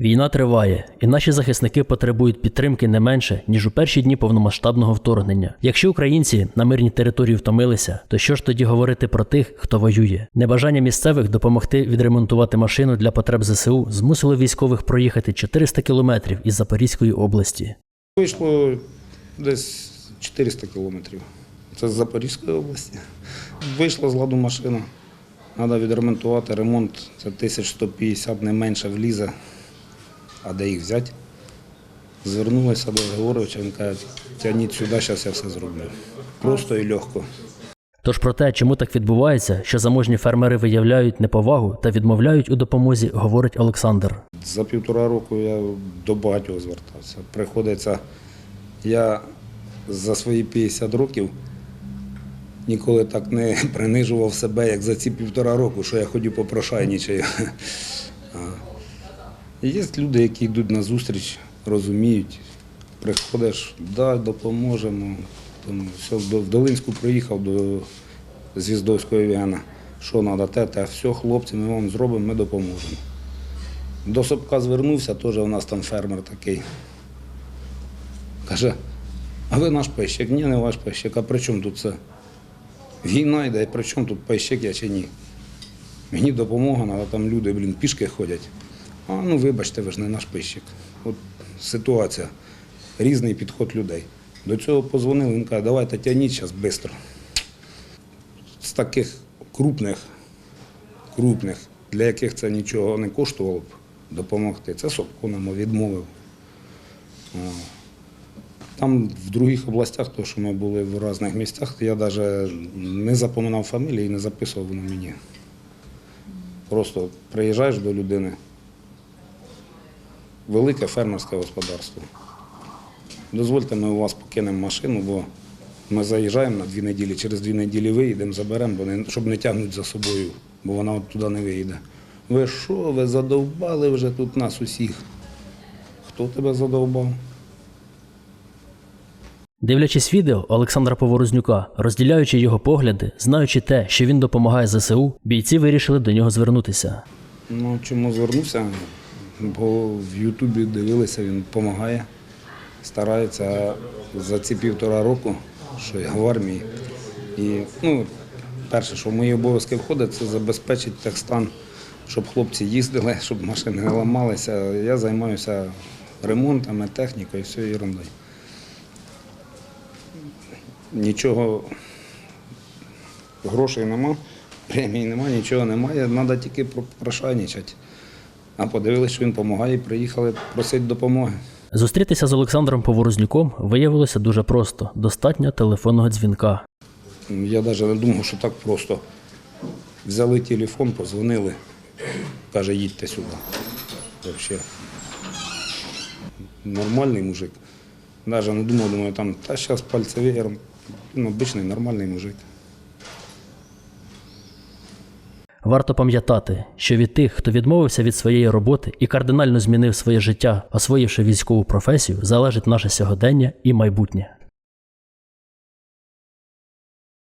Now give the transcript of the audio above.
Війна триває, і наші захисники потребують підтримки не менше, ніж у перші дні повномасштабного вторгнення. Якщо українці на мирній території втомилися, то що ж тоді говорити про тих, хто воює? Небажання місцевих допомогти відремонтувати машину для потреб ЗСУ змусило військових проїхати 400 кілометрів із Запорізької області. Вийшло десь 400 кілометрів. Це з Запорізької області. Вийшла з ладу машина. Треба відремонтувати. Ремонт це 1150 не менше влізе. А де їх взяти? Звернулася до Григоровича, він каже, тягніть сюди, зараз я все зроблю. Просто і легко. Тож про те, чому так відбувається, що заможні фермери виявляють неповагу та відмовляють у допомозі, говорить Олександр. За півтора року я до багатьох звертався. Приходиться, я за свої 50 років ніколи так не принижував себе, як за ці півтора року, що я ходю попрошайнічаю. Є люди, які йдуть на зустріч, розуміють, приходиш, да, допоможемо. Там, все, в Долинську приїхав до Звіздовського Вігана. Що треба, те, те, все, хлопці, ми вам зробимо, ми допоможемо. До Собка звернувся, теж у нас там фермер такий. Каже, а ви наш пещик? Ні, не ваш пещик. А при чому тут це? Війна йде, при чому тут пещик я чи ні? Мені допомога, але там люди, блін, пішки ходять. А ну вибачте, ви ж не наш пищик. От ситуація. Різний підход людей. До цього позвонили, він каже, давайте тягніть зараз швидко. З таких крупних крупних, для яких це нічого не коштувало б допомогти. Це Собко нам відмовив. Там в других областях, то, що ми були в різних місцях, я навіть не запоминав фамілії і не записував воно мені. Просто приїжджаєш до людини, велике фермерське господарство. Дозвольте, ми у вас покинемо машину, бо ми заїжджаємо на дві неділі, через дві неділі виїдемо, заберемо, бо не, щоб не тягнути за собою, бо вона от туди не виїде. Ви що, ви задовбали вже тут нас усіх? Хто тебе задовбав? Дивлячись відео Олександра Поворознюка, розділяючи його погляди, знаючи те, що він допомагає ЗСУ, бійці вирішили до нього звернутися. Ну, чому звернувся? Бо в Ютубі дивилися, він допомагає, старається за ці півтора року, що я в армії. І ну, перше, що в мої обов'язки входить, це забезпечити техстан, щоб хлопці їздили, щоб машини не ламалися. Я займаюся ремонтами, технікою, все ерундою. Нічого, грошей нема, премії нема, нічого немає, треба тільки прошайничати. А подивилися, що він допомагає, і приїхали просити допомоги. Зустрітися з Олександром Поворознюком виявилося дуже просто: достатньо телефонного дзвінка. Я навіть не думав, що так просто. Взяли телефон, позвонили, каже, їдьте сюди. Взагалі. Нормальний мужик. Навіть не думав, думаю, там, та зараз пальці веєром. Ну, обичний нормальний мужик. Варто пам'ятати, що від тих, хто відмовився від своєї роботи і кардинально змінив своє життя, освоївши військову професію, залежить наше сьогодення і майбутнє.